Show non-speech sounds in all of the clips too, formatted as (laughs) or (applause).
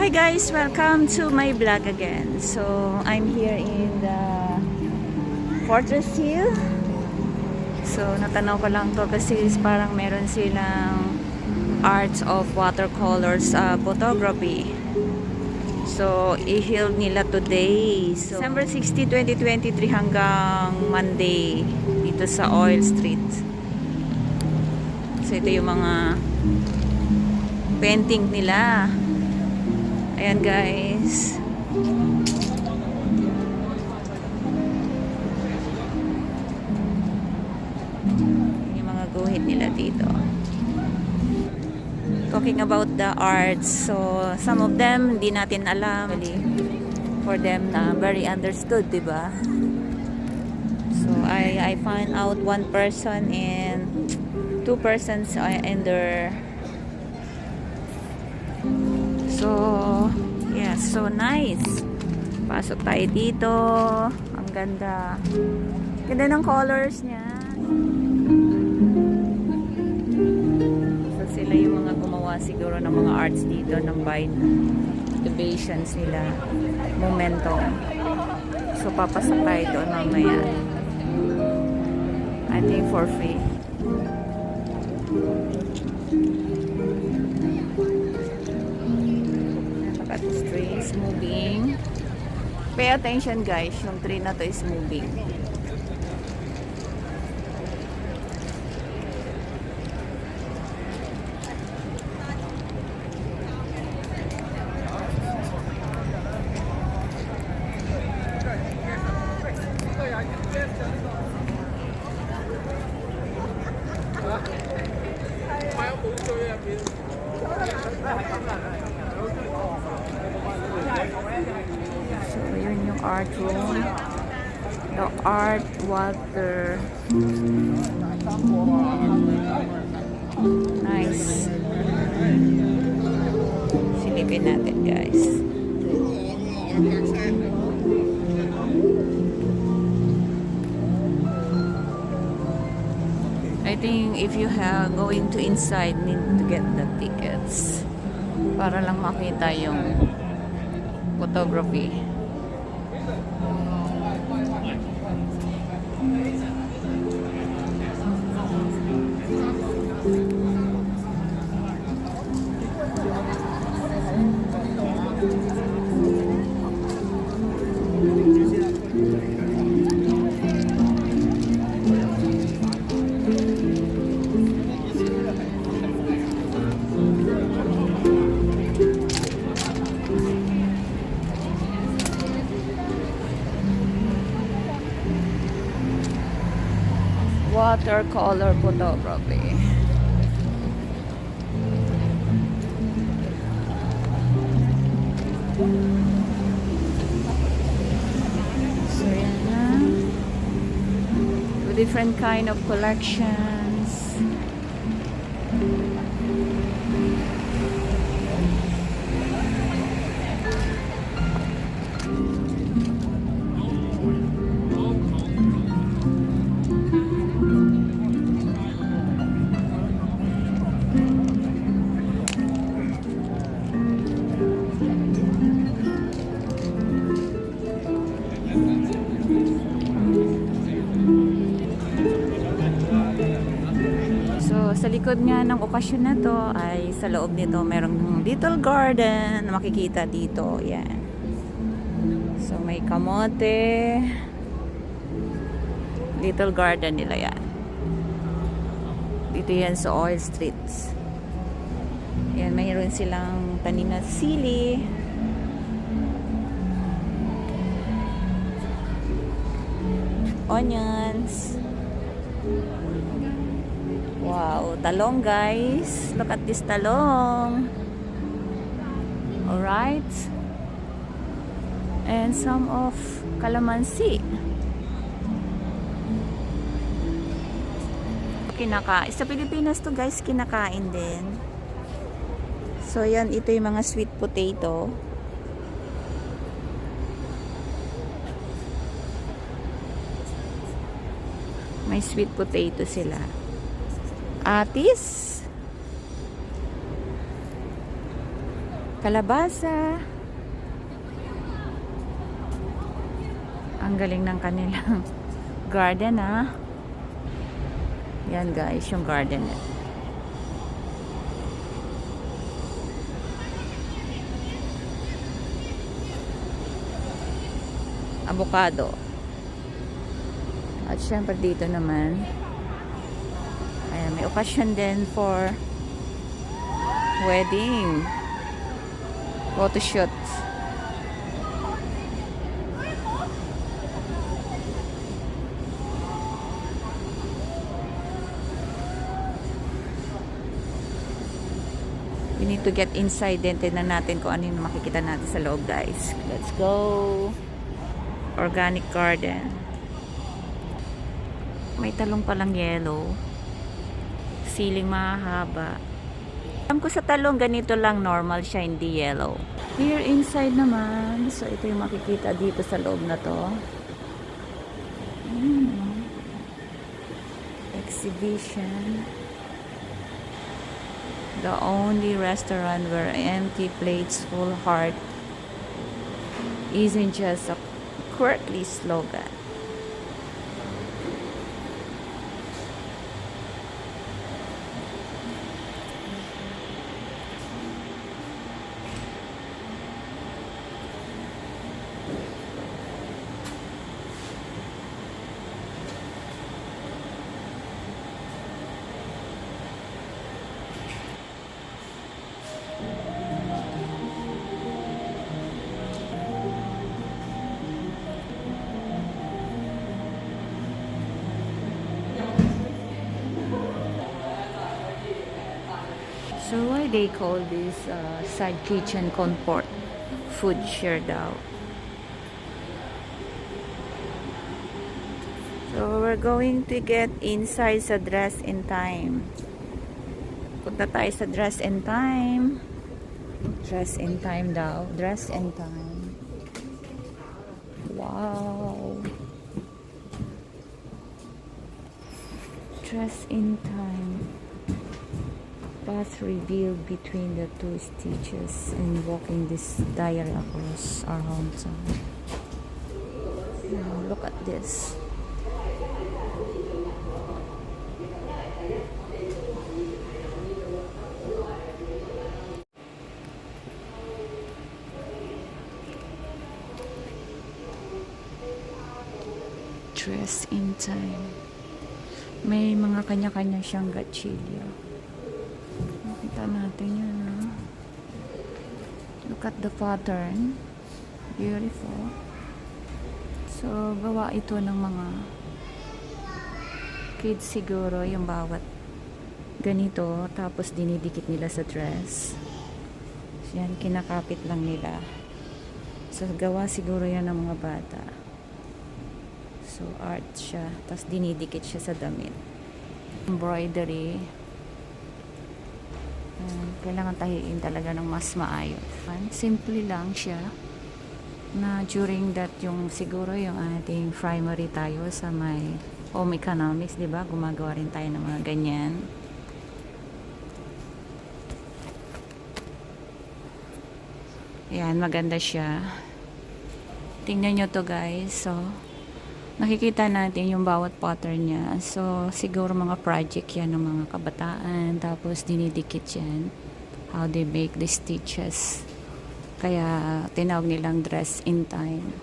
Hi guys, welcome to my vlog again. So, I'm here in the Fortress Hill. So, natanaw ko lang to kasi parang meron silang arts of watercolors uh, photography. So, i-heal nila today. So, December 60, 2023 hanggang Monday dito sa Oil Street. So, ito yung mga painting nila. Ayan guys. Yung mga guhit nila dito. Talking about the arts. So, some of them hindi natin alam. For them na very understood, di ba? So, I, I find out one person and two persons in their So, yeah, so nice. Pasok tayo dito. Ang ganda. Ganda ng colors niya. So, sila yung mga gumawa siguro ng mga arts dito ng bind innovations nila. Momentum. So, papasok tayo doon mamaya. I think for free. Moving. Pay attention guys, yung tree na to is moving. So, yun yung art room. The art water. Nice. Silipin natin guys. I think if you have going to inside, need to get the tickets para lang makita yung photography. Watercolor photography. So, yan na. Different kind of collections. Likod nga ng okasyon na to ay sa loob nito merong little garden na makikita dito. Yan. So, may kamote. Little garden nila yan. Dito yan sa Oil Streets. Yan, mayroon silang tanim na sili. Onions. Wow, talong guys. Look at this talong. Alright. And some of calamansi. Kinaka sa Pilipinas to guys, kinakain din. So yan, ito yung mga sweet potato. May sweet potato sila. Atis. Kalabasa. Ang galing ng kanilang (laughs) garden ah. Yan guys, yung garden. Avocado. At syempre dito naman, ayan, may occasion din for wedding. Photo shoots. We need to get inside din. Tignan natin kung ano yung makikita natin sa loob, guys. Let's go. Organic garden. May talong palang yellow. Siling mahaba. Alam ko sa talong, ganito lang normal siya, hindi yellow. Here inside naman, so ito yung makikita dito sa loob na to. Exhibition. The only restaurant where empty plates full heart isn't just a quirky slogan. They call this uh, side kitchen comfort food share daw? So we're going to get inside sa dress in time. Punta tayo sa dress in time. Dress in time daw. Dress in time. Wow. Dress in time path revealed between the two stitches and walking this dial across our hometown. Now, look at this. Dress in time. May mga kanya-kanya siyang gatchilyo. Look at the pattern. Beautiful. So, gawa ito ng mga kids siguro, yung bawat ganito, tapos dinidikit nila sa dress. So, yan, kinakapit lang nila. So, gawa siguro yan ng mga bata. So, art siya. Tapos, dinidikit siya sa damit. Embroidery. Ayan, kailangan tahiin talaga ng mas maayos. Simple lang siya na during that yung siguro yung ating primary tayo sa may home economics, di ba? Gumagawa rin tayo ng mga ganyan. Ayan, maganda siya. Tingnan nyo to guys. So, nakikita natin yung bawat pattern niya. So, siguro mga project yan ng mga kabataan. Tapos, dinidikit yan. How they make the stitches. Kaya, tinawag nilang dress in time.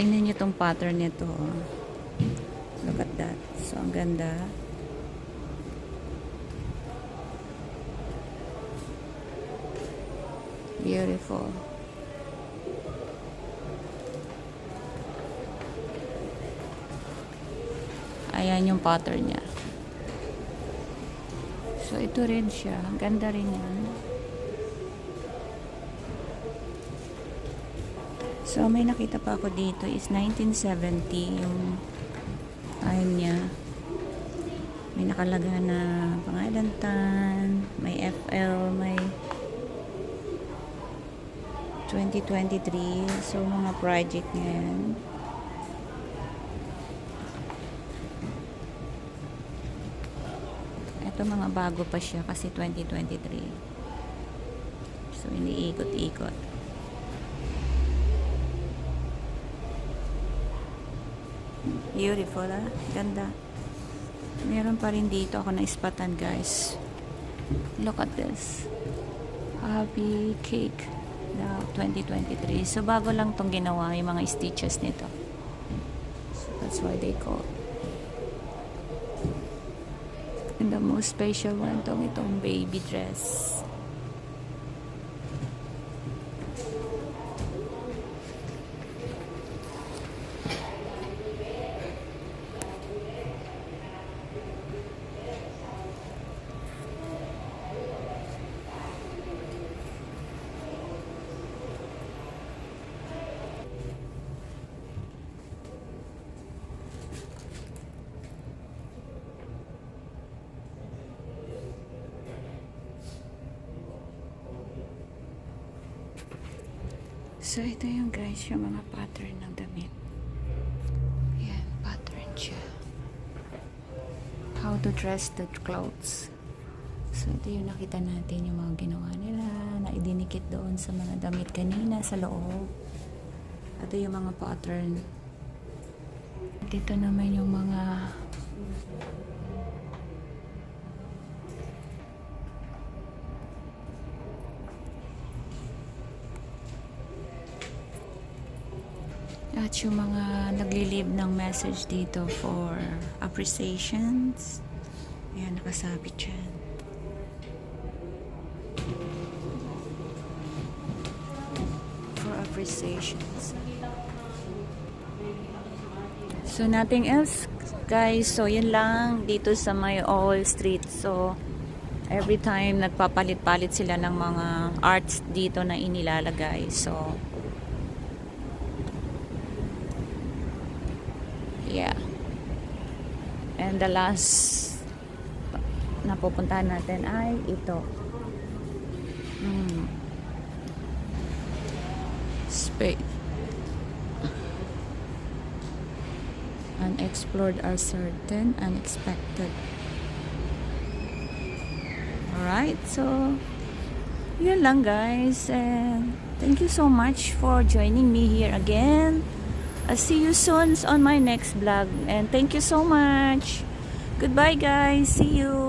Tingnan niyo tong pattern nito. oh. Look at that. So, ang ganda. Beautiful. Ayan yung pattern niya. So, ito rin siya. Ganda rin yan. So, may nakita pa ako dito is 1970 yung ayun niya. May nakalaga na pangalan tan, may FL, may 2023. So, mga project niya yan. Mga bago pa siya kasi 2023. So, iniikot-ikot. Beautiful, ah. Ganda. Meron pa rin dito ako na-ispatan, guys. Look at this. Happy Cake na 2023. So, bago lang tong ginawa yung mga stitches nito. So, that's why they call. And the most special one tong itong baby dress. So, ito yung guys, yung mga pattern ng damit. Yan, pattern siya. How to dress the clothes. So, ito yung nakita natin yung mga ginawa nila na idinikit doon sa mga damit kanina sa loob. Ito yung mga pattern. Dito naman yung mga At yung mga nagli-leave ng message dito for appreciations. Ayan, nakasabit dyan. For appreciations. So, nothing else, guys. So, yun lang dito sa may All Street. So, every time nagpapalit-palit sila ng mga arts dito na inilalagay. So, Yeah. And the last na pupuntahan natin ay ito. Hmm. Space. Unexplored are certain, unexpected. Alright, so yun lang guys. And thank you so much for joining me here again. I'll see you soon on my next vlog. And thank you so much. Goodbye guys. See you.